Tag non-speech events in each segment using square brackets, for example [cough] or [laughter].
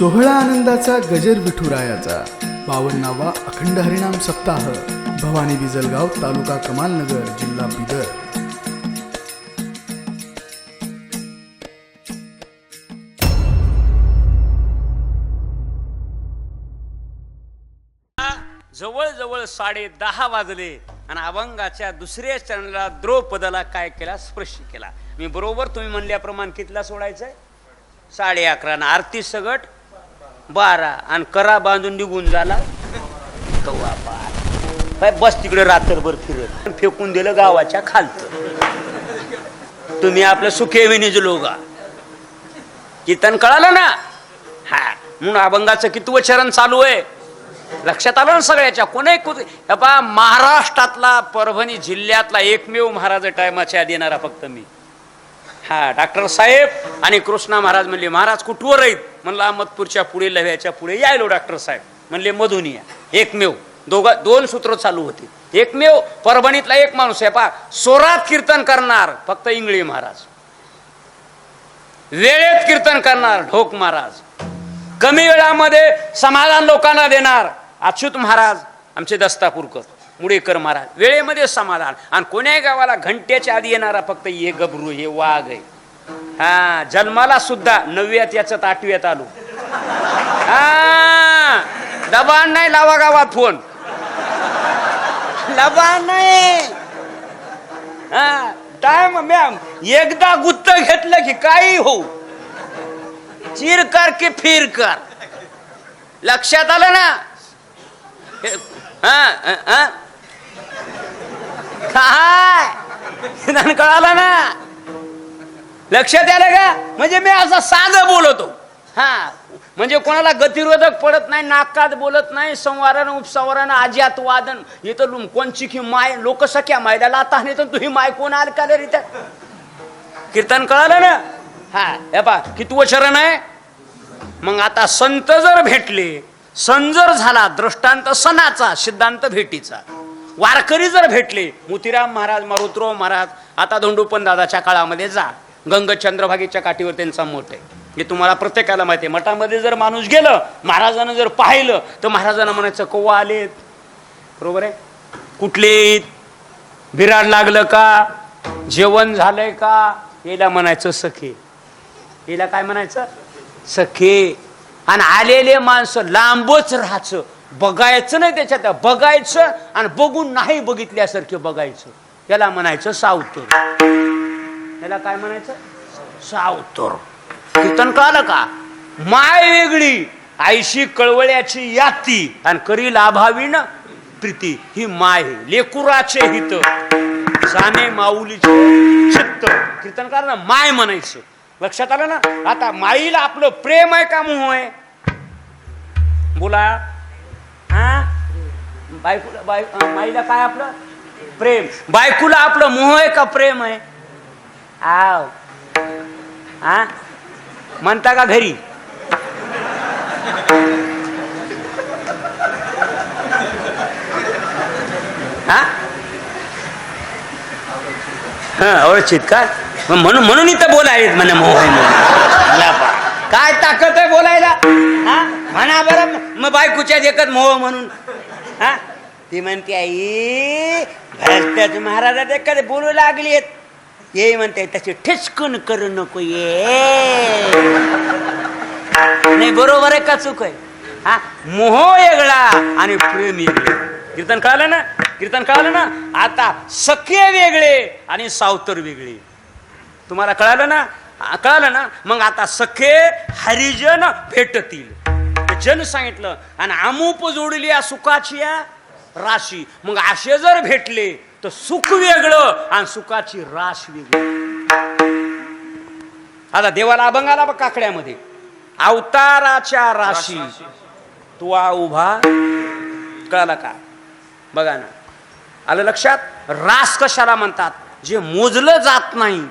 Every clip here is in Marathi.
सोहळा आनंदाचा गजर विठुरायाचा. बावन्नावा अखंड हरिणाम सप्ताह. भवानी बिजलगाव तालुका कमालनगर जिल्हा बिदर. जवळजवळ साडे दहा वाजले आणि अभंगाच्या दुसऱ्या चरणाला द्रौपदाला काय केला? स्पर्श केला. मी बरोबर तुम्ही म्हणल्याप्रमाणे कितला सोडायचंय? साडे अकरा आरती सगट बारा आणि करा बांधून निघून झाला. कव्वा बार बाय बस तिकडे रात्रभर फिरत. फेकून दिलं गावाच्या खालत तुम्ही आपलं सुखे विनीज लोगा कीर्तन कळालं ना? हा म्हणून अभंगाचं कितवं चरण चालू आहे? लक्षात आलं ना सगळ्याच्या? कोणी हे महाराष्ट्रातला परभणी जिल्ह्यातला एकमेव महाराज टायमाच्या आधी येणारा फक्त मी. हा डॉक्टर साहेब आणि कृष्णा महाराज म्हणले महाराज कुठवर आहेत? म्हणलं अहमदपूरच्या पुढे लव्याच्या पुढे. यायलो डॉक्टर साहेब. म्हणले मधून या एकमेव. दोघा दोन सूत्र चालू होते. एकमेव परभणीतला एक माणूस आहे पहा सोरात कीर्तन करणार फक्त इंगळे महाराज. वेळेत कीर्तन करणार ढोक महाराज. कमी वेळामध्ये समाधान लोकांना देणार. अच्युत महाराज आमचे दस्तापूरकर. मुडेकर महाराज वेळेमध्ये समाधान. आणि कोण्याही गावाला घंट्याच्या आधी येणारा फक्त हे गबरू हे वाघ आहे. हा जन्माला सुद्धा नवव्यात याच्यात आठव्यात आलो. हा दबाण नाही लावा गावात फोन. लबान नाही. हा टाइम मॅम एकदा गुत्त घेतलं की काही हो चिर कर की फिर कर. लक्षात आलं ना? हा. काय? निदान [laughs] कळालं ना? लक्षात आलं का? म्हणजे मी असं साधं बोलतो. हा. म्हणजे कोणाला गतिरोधक पडत नाही नाकात बोलत नाही संवारण उपसंवारण आज्यात वादन इथं कोणची की माय लोक सख्या मायला आता नाही तर तुही माय कोण आल का रे त्या कीर्तन कळालं ना? हा. हे पा कितवं चरण आहे? मग आता संत जर भेटले सण जर झाला दृष्टांत सणाचा सिद्धांत भेटीचा वारकरी जर भेटले मोतीराम महाराज मारुतराव महाराज आता धोंडूपन दादाच्या काळामध्ये जा. गंग चंद्रभागेच्या काठीवर त्यांचा मोठ आहे. हे तुम्हाला प्रत्येकाला माहिती आहे. मठामध्ये जर माणूस गेलं महाराजानं जर पाहिलं तर महाराजांना म्हणायचं कव्वा आलेत. बरोबर आहे? कुठले बिराड लागलं का? जेवण झालंय का? याला म्हणायचं सखे. याला काय म्हणायचं? सखे. आणि आलेले माणसं लांबच राहायचं. बघायचं नाही त्याच्यात बघायचं आणि बघून नाही बघितल्यासारखे बघायचं. त्याला म्हणायचं सावतोर. त्याला काय म्हणायचं? सावतोर. कीर्तन कळालं का? माय वेगळी आईशी कळवळ्याची याती आणि करील अभावीन प्रीती. ही माय आहे. लेकुराचे हित. साने माऊलीचे चित्त. कीर्तन करा ना माय म्हणायचं. लक्षात आलं ना? आता माईला आपलं प्रेम आहे का मोह आहे? बोला. हा? बायकोला बाय माईला काय आपलं? प्रेम. बायकोला आपलं मोह आहे का प्रेम आहे? आव. हा? म्हणता का घरी? हा? हा ओळखीत का? म्हणून म्हणून इथं बोलायत म्हणे मोह आहे म्हणून. काय ताकद आहे बोलायला? हा? म्हणा बरं मग बायकोच्या देखत मोह म्हणून. हा? ती म्हणते आई भ्रष्टाच महाराजा एखादे बोलू लागली ये म्हणते त्याची ठिचकून करू नको ये. नाही बरोबर आहे का चूक आहे? हा? मोह वेगळा आणि प्रेम वेगळे. कीर्तन कळालं ना? कीर्तन कळालं ना? आता सखे वेगळे आणि सावतर वेगळे. तुम्हाला कळालं ना? कळालं ना? मग आता सखे हरिजन भेटतील. जन सांगितलं आणि अमुप जोडली या सुखाची या राशी. मग असे जर भेटले तर सुख वेगळं आणि सुखाची राश वेगळी. आता देवाला अभंगाला बघ काकड्यामध्ये. अवताराच्या राशी. तुवा उभा. कळाला का? बघा ना. आलं लक्षात? रास कशाला म्हणतात? जे मोजलं जात नाही.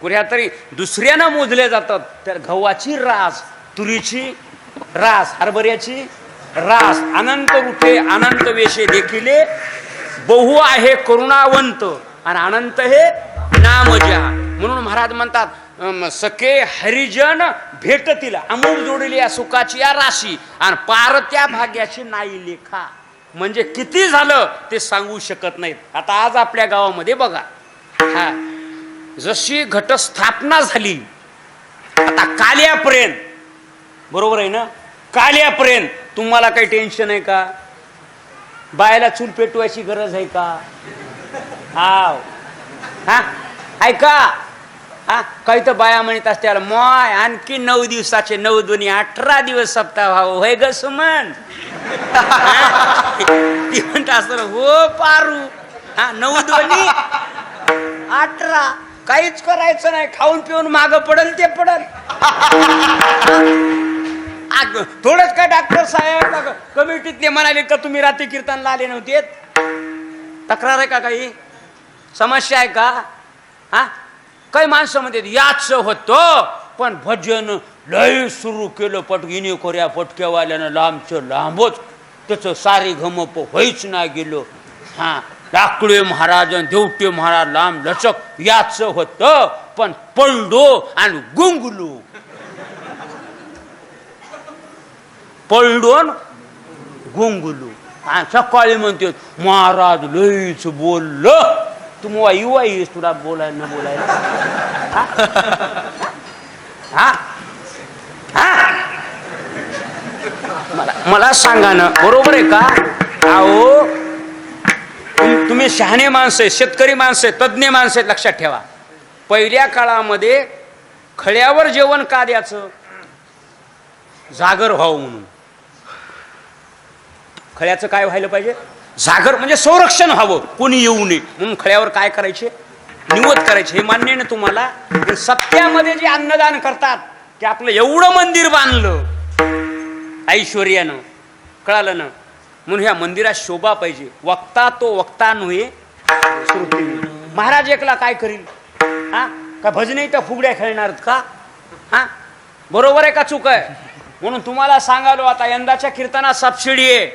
कुठ्या तरी दुसऱ्यानं मोजले जातात तर गव्हाची रास तुरीची रास हरभऱ्याची रास अनंत उठे अनंत वेशे देखिले बहु आहे करुणावंत. आणि अनंत हे नामजा म्हणून महाराज म्हणतात सके सखे हरिजन भेटतील अमूल जोडली या सुखाची या राशी. आणि पारत्या भाग्याची नाही लेखा. म्हणजे किती झालं ते सांगू शकत नाहीत. आता आज आपल्या गावामध्ये बघा. हा जशी घटस्थापना झाली आता काल्यापर्यंत बरोबर आहे ना? काल्यापर्यंत तुम्हाला काही टेन्शन आहे का? बायला चूल पेटवायची गरज आहे का? हाव. हा? ऐका हा? काही तर बाया म्हणत असत्याला मॉय आणखी नऊ दिवसाचे नऊ दोन्ही अठरा दिवस सप्ताह व्हावं. होय ग सुमन? ती म्हणत असत हो पारू. हा? नऊ दोन्ही अठरा. काहीच करायचं नाही. खाऊन पिऊन माग पडल ते पडल. [laughs] थोडंच काय डॉक्टर साहेब? कमिटीतले म्हणाले का तुम्ही रात्री कीर्तनला आले नव्हते? तक्रार आहे का काही? समस्या आहे का? हा? काही माणसं म्हणते याच होतो. पण भजन लय सुरू केलं पटगिनी कोऱ्या पटक्यावाल्यानं लांबचं लांबच त्याचं सारी घमप व्हायच नाही गेलो. हा. लाकडे महाराज आणि देवटे महाराज लांब लचक याच होतं पण पळलो आणि गुंगलू. पळडोन गुंगलो. आणि सकाळी म्हणते महाराज लईच बोललं. तू मुवा युवा येस तुला बोलायला न बोलायला? हा? हा? मला मला सांगा ना बरोबर आहे का? अहो तुम्ही शहाणे माणसं आहे शेतकरी माणसं आहे तज्ज्ञ माणसं आहेत लक्षात ठेवा. पहिल्या काळामध्ये खळ्यावर जेवण का द्यायचं? जागर व्हावं म्हणून. खळ्याचं काय व्हायला पाहिजे? जागर म्हणजे संरक्षण व्हावं. कोणी येऊ नये. म्हणून खळ्यावर काय करायचे? निवत करायचे. हे मान्य ना तुम्हाला? सत्यामध्ये जे अन्नदान करतात ते आपलं एवढं मंदिर बांधलं. ऐश्वर्यानं कळालं ना? म्हणून ह्या मंदिरात शोभा पाहिजे. वक्ता तो वक्ता नव्हे महाराज एकला काय करील हा? का भजने त्या फुगड्या खेळणार का? हा? बरोबर आहे का चूक आहे? म्हणून तुम्हाला सांगालो आता यंदाच्या कीर्तनात सबसिडी आहे.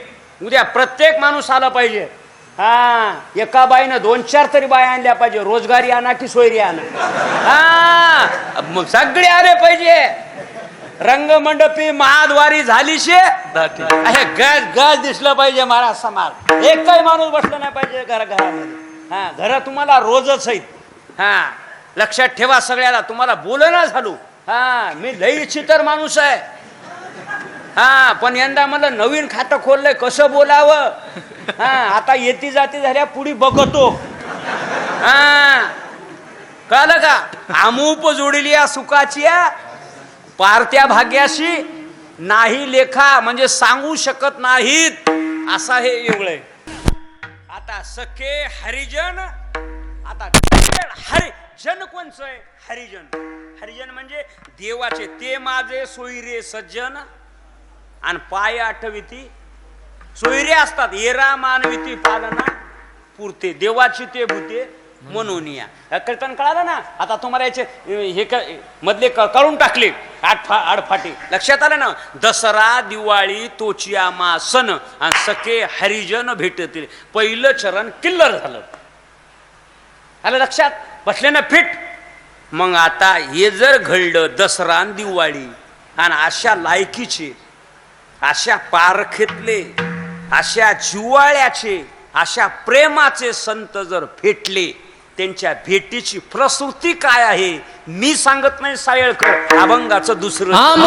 उद्या प्रत्येक माणूस आला पाहिजे. हा? एका बाईनं दोन चार तरी बाया आणल्या पाहिजे. रोजगारी आणा की सोयरी आणा? हा? मग सगळे आले पाहिजे. रंगमंडपी महाद्वारी झाली शे गज गज दिसलं पाहिजे महाराज समाज. एक काही माणूस बसला नाही पाहिजे घरा घरामध्ये. हा घर तुम्हाला रोजच आहेत. हा लक्षात ठेवा सगळ्याला तुम्हाला बोलना झालो. हा मी लई चितर माणूस आहे. हा पण यंदा मला नवीन खातं खोललंय कसं बोलावं? हा आता येती जाती झाल्या पुढे बघतो. हा. कळलं का? आमूप जोडली या सुखाची या पारत्या भाग्याशी नाही लेखा म्हणजे सांगू शकत नाहीत असा हे वेगळं आहे. आता सखे हरिजन आता हरिजन कोणचं आहे? हरिजन. हरिजन म्हणजे देवाचे ते माझे सोयरे सज्जन आणि पाय आठविती. सोयरे असतात येरा मानविती पालना पुरते देवाची ते भूते. म्हणून. या. कीर्तन कळालं ना? आता तुम्हाला याचे हे क- मधले क- काढून टाकले. आठफा आडफाटे लक्षात आलं ना? दसरा दिवाळी तोचियामा सण आणि सखे हरिजन भेटतील. पहिलं चरण किल्लर झालं. आलं लक्षात? बसले ना फिट? मग आता हे जर घडलं दसरा आणि दिवाळी आणि अशा लायकीचे अशा पारखेतले अशा जिवाळ्याचे अशा प्रेमाचे संत जर फेटले त्यांच्या भेटीची प्रसूती काय आहे? मी सांगत नाही सायळकर अभंगाचं दुसरं आम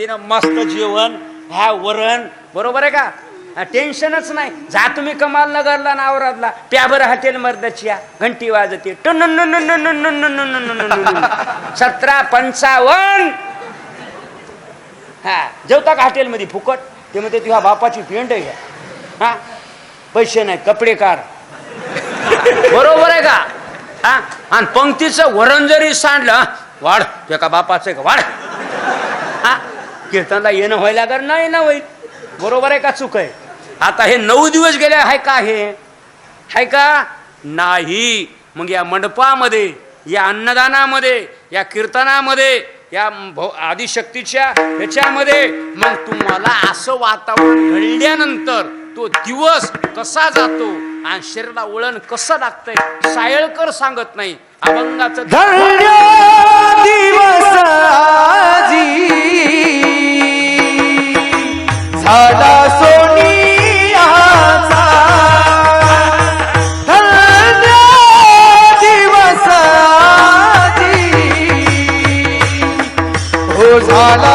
पद्धतीनं मस्त जेवण ह्या वरण बरोबर आहे का? टेन्शनच नाही. जा तुम्ही कमाल नगरला नावरातला. प्याबर हॉटेल मर्दाची या घंटी वाजते. सतरा पंचावन्न हा जेवता का हॉटेलमध्ये फुकट ते म्हणते तुझ्या बापाची पेंट आहे हा पैसे नाही कपडे कार बरोबर आहे का हा आणि पंक्तीचं वरण जरी सांडलं वाढ ते का बापाचं का वाढ कीर्तनला येणं व्हायला कर नाही ना होईल. बरोबर आहे का चूक आहे? आता हे नऊ दिवस गेले आहे का हे? आहे का? नाही. मग या मंडपामध्ये या अन्नदानामध्ये या कीर्तनामध्ये या आदिशक्तीच्या ह्याच्यामध्ये मग तुम्हाला असं वातावरण घडल्यानंतर तो दिवस कसा जातो? आणि शरीराला वळण कसं लागतंय? सायळकर सांगत नाही. अभंगाचं धन्य दिवस झाला सोनियाचा धन्य हो झाला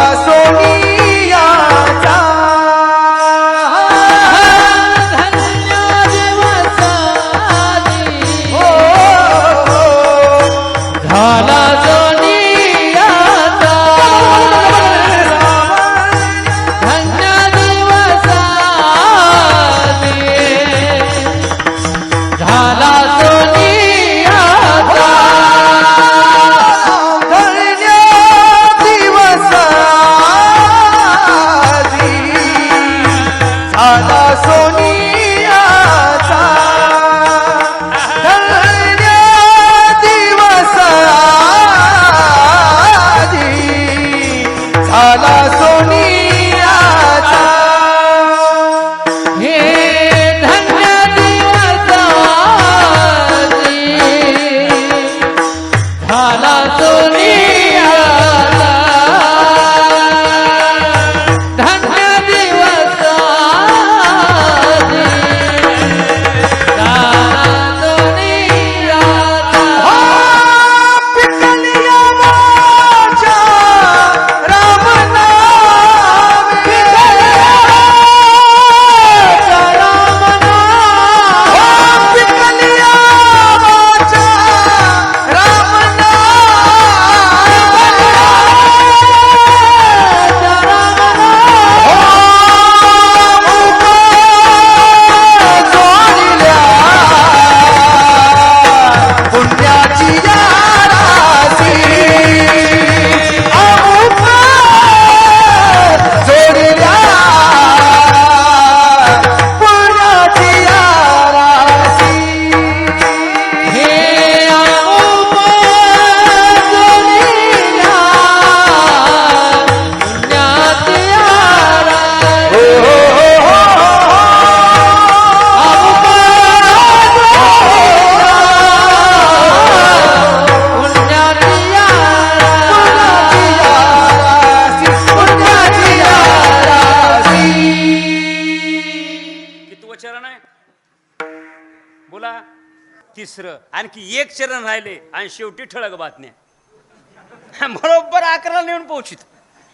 तिसरं आणखी एक चरण राहिले आणि शेवटी ठळक बातम्या. बरोबर अकरा नेऊन पोहोचित.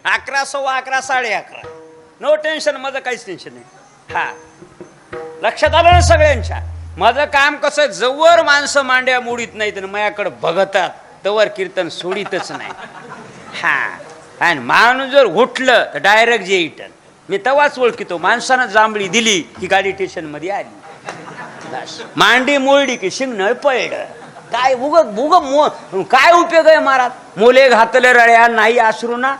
अकरा सव्वा अकरा साडे अकरा. नो टेन्शन माझं काहीच टेन्शन नाही. हा. लक्षात आलं ना सगळ्यांच्या? माझं काम कसं जवळ माणसं मांड्या मोडीत नाहीत आणि माझ्याकडे बघतात. तवर कीर्तन सोडीतच नाही. हा. आणि माणूस जर उठलं तर डायरेक्ट जे इटन मी तवाच ओळखितो. माणसानं जांभळी दिली की गाडी स्टेशनमध्ये आली. मांडी मोडली की शिंगण पळड काय उग उग मो काय उपयोग आहे महाराज मुले घातले रळ्या नाही आसरू ना?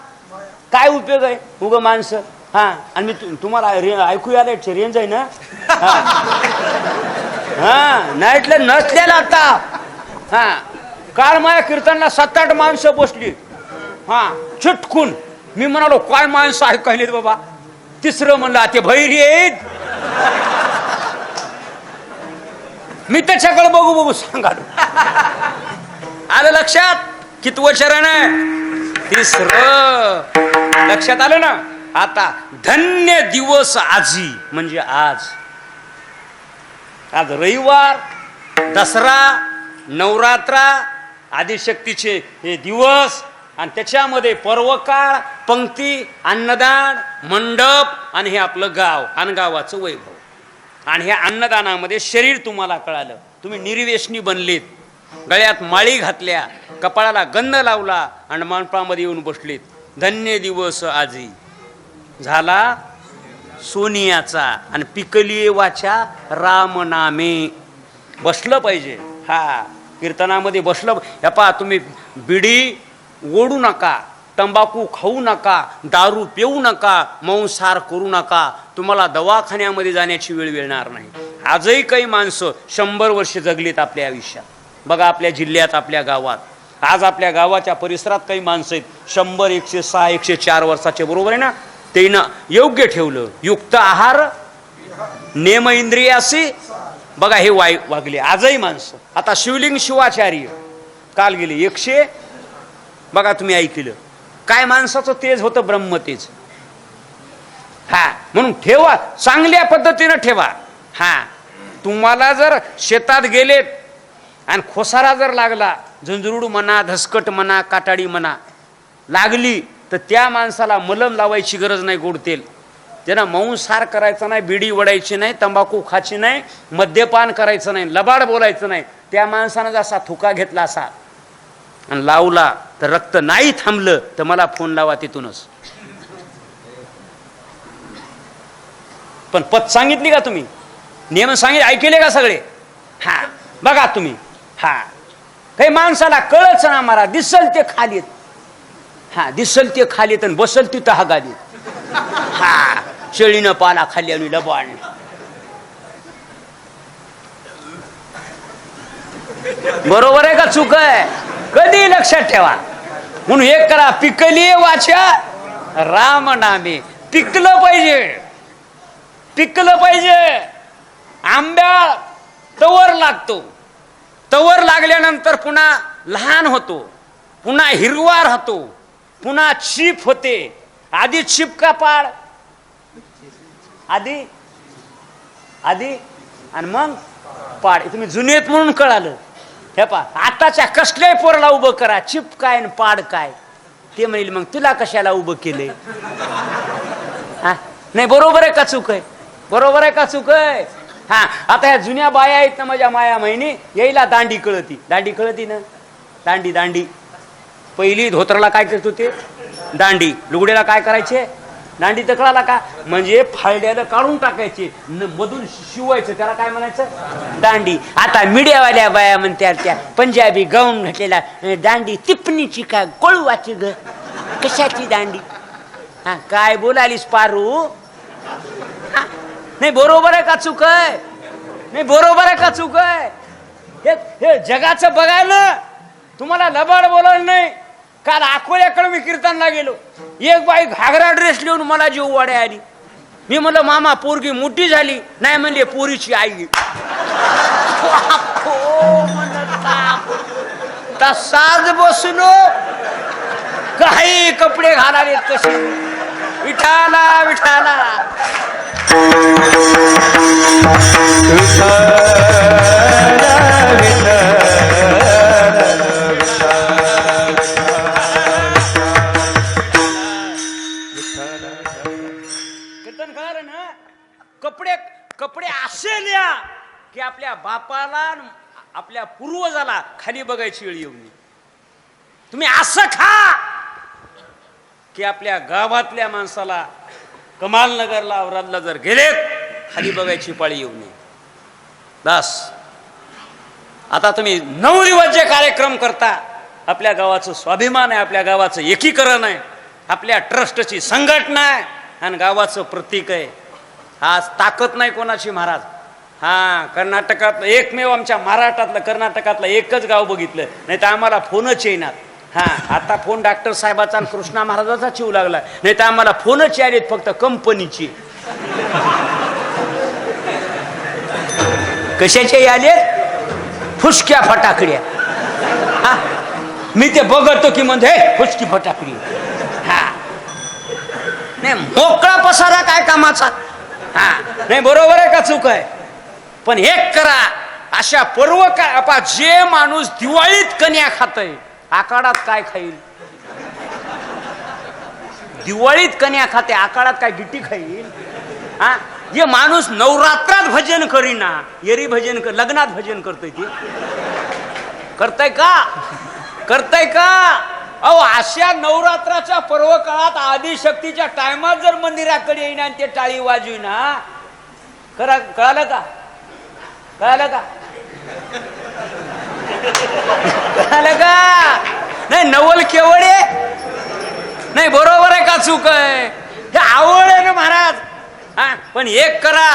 काय उपयोग आहे? उग माणसं. हा आणि मी तुम्हाला रे- ऐकू आलं रेंज आहे ना? हा. नाईटले नाईटलं नसलेला आता. हा. काल माझ्या कीर्तनला सात आठ माणसं बसली. हा छुटकून मी म्हणालो काय माणसं ऐकायलेत बाबा? तिसरं म्हणलं ते भैरी येत. मी त्याच्याकडे बघू बघू सांगा. आलं लक्षात? कितवं चरण आहे? तिसरं. लक्षात आलं ना? आता धन्य दिवस आजी म्हणजे आज. आज रविवार दसरा नवरात्रा आदिशक्तीचे हे दिवस आणि त्याच्यामध्ये पर्वकाळ पंक्ती अन्नदान मंडप आणि हे आपलं गाव आणि गावाचं वैभव. आणि ह्या अन्नदानामध्ये शरीर तुम्हाला कळालं. तुम्ही निर्वेशनी बनलेत. गळ्यात माळी घातल्या कपाळाला गंध लावला आणि मानपामध्ये येऊन बसलेत. धन्य दिवस आजी झाला सोनियाचा आणि पिकली वाचा रामनामे. बसलं पाहिजे. हा कीर्तनामध्ये बसलं. या पहा तुम्ही बिडी ओढू नका. तंबाखू खाऊ नका दारू पिऊ नका मौंसार करू नका. तुम्हाला दवाखान्यामध्ये जाण्याची वेळ मिळणार नाही. आजही काही माणसं शंभर वर्ष जगलीत आपल्या आयुष्यात. बघा आपल्या जिल्ह्यात आपल्या गावात. आज आपल्या गावाच्या परिसरात काही माणसं आहेत. शंभर एकशे सहा एकशे चार वर्षाचे बरोबर आहे ना? त्यानं योग्य ठेवलं. युक्त आहार नेम इंद्रियासी बघा हे वाय वागले. आजही माणसं. आता शिवलिंग शिवाचार्य. काल गेले. एकशे बघा तुम्ही ऐकलं. काय माणसाचं तेज होतं ब्रह्मतेज हा म्हणून ठेवा चांगल्या पद्धतीनं ठेवा. हा तुम्हाला जर शेतात गेलेत आणि खोसारा जर लागला झुंजरूड म्हणा धसकट म्हणा काटाडी म्हणा लागली तर त्या माणसाला मलम लावायची गरज नाही गोडतेल. त्यांना मांसाहार करायचा नाही बिडी वडायची नाही तंबाखू खायची नाही मद्यपान करायचं नाही लबाड बोलायचं नाही त्या माणसानं जसा थुका घेतला असा आणि लावला तर रक्त नाही थांबलं तर मला फोन लावा तिथूनच. पण पत सांगितली का तुम्ही? नियम सांगितले ऐकले का सगळे? हा. बघा तुम्ही. हा. काही माणसाला कळच ना मारा दिसल ते खालीत. हा दिसल ते खालीत आणि बसल तिथं हा गालीत हा. शेळीनं पाला खाली आणि लबाड बरोबर आहे का चूक आहे? कधी लक्षात ठेवा. म्हणून हे करा पिकली वाचा. राम नामे. पिकलं पाहिजे. पिकलं पाहिजे. आंब्या तवर लागतो. तवर लागल्यानंतर पुन्हा लहान होतो. पुन्हा हिरवा राहतो पुन्हा चीप होते. आधी चिप का पाड? आधी? आधी? आणि मग पाड. तुम्ही जुनेत म्हणून कळालं. हे पा आताच्या कसल्याही पोरला उभं करा चिप काय आणि पाड काय. ते म्हणेल मग तुला कशाला उभं केलंय? हा? नाही बरोबर आहे का चूक आहे? बरोबर आहे का चूक आहे? हा आता ह्या जुन्या बाया आहेत ना माझ्या माया महिनी यायला दांडी कळती. दांडी कळती ना? दांडी दांडी. पहिली धोत्राला काय करत होते? दांडी. लुगड्याला काय करायचे? दांडी तर कळाला का? म्हणजे फाळड्याला काढून टाकायचे. न मधून शिवायचं त्याला काय म्हणायचं? दांडी. आता मीडियावाल्या बाया म्हणत्या त्या पंजाबी गाऊन घातलेला दांडी तिपणीची का कोळवाची ग? कशाची दांडी? हा काय बोलालीस पारू? हा, नाही बरोबर आहे का चूक आहे? नाही बरोबर आहे का चूक आहे? हे हे जगाचं बघायला तुम्हाला लबाड बोलायला नाही. काल अकोल्याकडे मी कीर्तनला गेलो. एक बाई घागरा ड्रेस लिहून मला जीव वाड्या आली. मी म्हणलं मामा पोरगी मोठी झाली. नाही म्हणले पोरीची आई साज बसून तसाच बसलो. काही कपडे घालाले कसे विठाला विठाला. विठाला. पूर्वजाला खाली बघायची वेळ येऊ नये. तुम्ही असं खा की आपल्या गावातल्या माणसाला कमालनगरला औरादला जर गेलेत खाली बघायची पाळी येऊ नये. बस. आता तुम्ही नऊ दिवस जे कार्यक्रम करता आपल्या गावाचं स्वाभिमान आहे आपल्या गावाचं एकीकरण आहे आपल्या ट्रस्टची संघटना आहे आणि गावाचं प्रतीक आहे. आज ताकद नाही कोणाची महाराज. हा कर्नाटकात एकमेव आमच्या महाराष्ट्रातलं कर्नाटकातलं एकच गाव बघितलं. नाही तर आम्हाला फोनच येणार हा आता फोन डॉक्टर साहेबाचा आणि कृष्णा महाराजाचा चिव लागला. नाही तर आम्हाला फोनच आलेत फक्त कंपनीची. कशाचे आलेत फुसक्या फटाकड्या. हा मी ते बघतो की म्हणजे फुसकी फटाकडी. हा. नाही मोकळा पसारा काय कामाचा? हा. नाही बरोबर आहे का चूक आहे? पण एक करा अशा पर्व काय आपा जे माणूस दिवाळीत कन्या खातय आकाडात काय खाईल? दिवाळीत कन्या खाते आकाळात काय गिट्टी खाईल? हा? जे माणूस नवरात्रात भजन करीना येरी भजन कर लग्नात भजन करतोय ते. करताय का? करताय का? अहो अशा नवरात्राच्या पर्व काळात आदिशक्तीच्या टायमात जर मंदिराकडे येईना आणि ते टाळी वाजविना करा कळालं का? कळालं का? कळालं का? नाही नवल केवळे नाही बरोबर आहे का चूक आहे? हे आवड आहे ना महाराज. हा पण एक करा.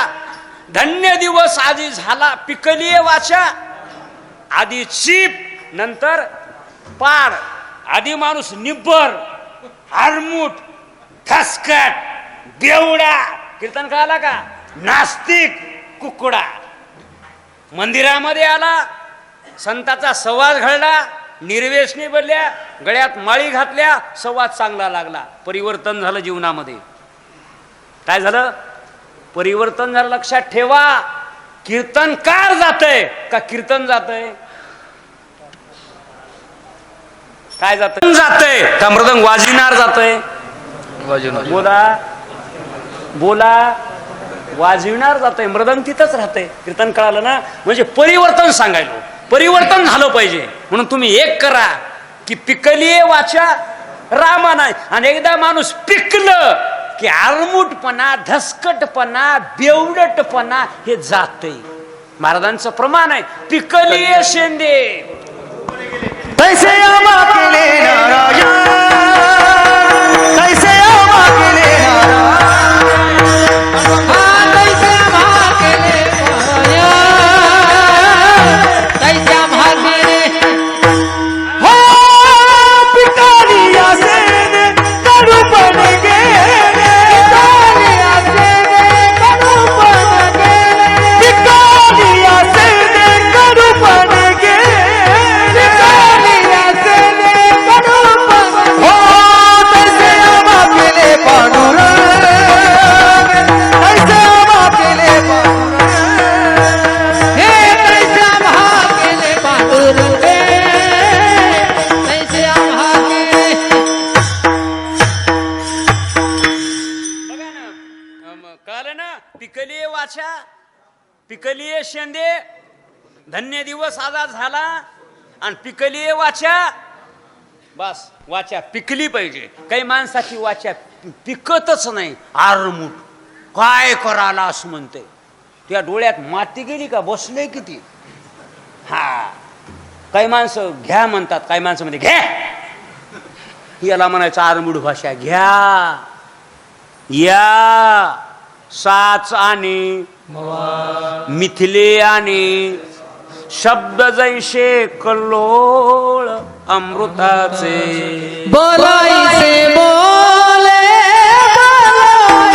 धन्य दिवस आधी झाला पिकलीये वाचा. आधी चीप नंतर पाड. आधी माणूस निब्बर आरमूट ठसकट बेवडा. कीर्तन कळाला का? नास्तिक कुकडा. मंदिरामध्ये आला संताचा संवाद घडला निर्वेशनी बदल्या गळ्यात माळी घातल्या संवाद चांगला लागला. परिवर्तन झालं जीवनामध्ये. काय झालं? परिवर्तन झालं लक्षात ठेवा. कीर्तनकार जातय. का कीर्तन जातय? काय जात जातय. का मृदंग वाजविणार जातय? बोला. बोला. वाजविणार जातंय मृदंग तिथंच राहतंय. कीर्तन कळालं ना म्हणजे परिवर्तन सांगायलो. परिवर्तन झालं पाहिजे. म्हणून तुम्ही एक करा की पिकलीये वाचा रामा नाही. आणि एकदा माणूस पिकलं की आरमुटपणा धसकटपणा बेवडटपणा हे जाते महाराजांचं प्रमाण आहे. पिकलीये शेंदे कैसे केले आणि पिकलीये वाचा. बस वाचा पिकली पाहिजे. काही माणसाची वाचा पिकतच नाही. आरमूट. काय कराला असं म्हणते त्या डोळ्यात माती गेली का? बसले किती? हा. काही माणसं घ्या म्हणतात. काही माणसं म्हणते घ्या याला म्हणायचं आरमूड भाषा. घ्या. या. साच आणि मिथिले आणि शब्द जैसे कल्लोळ अमृताचे बोलायचे बोले बोलायचे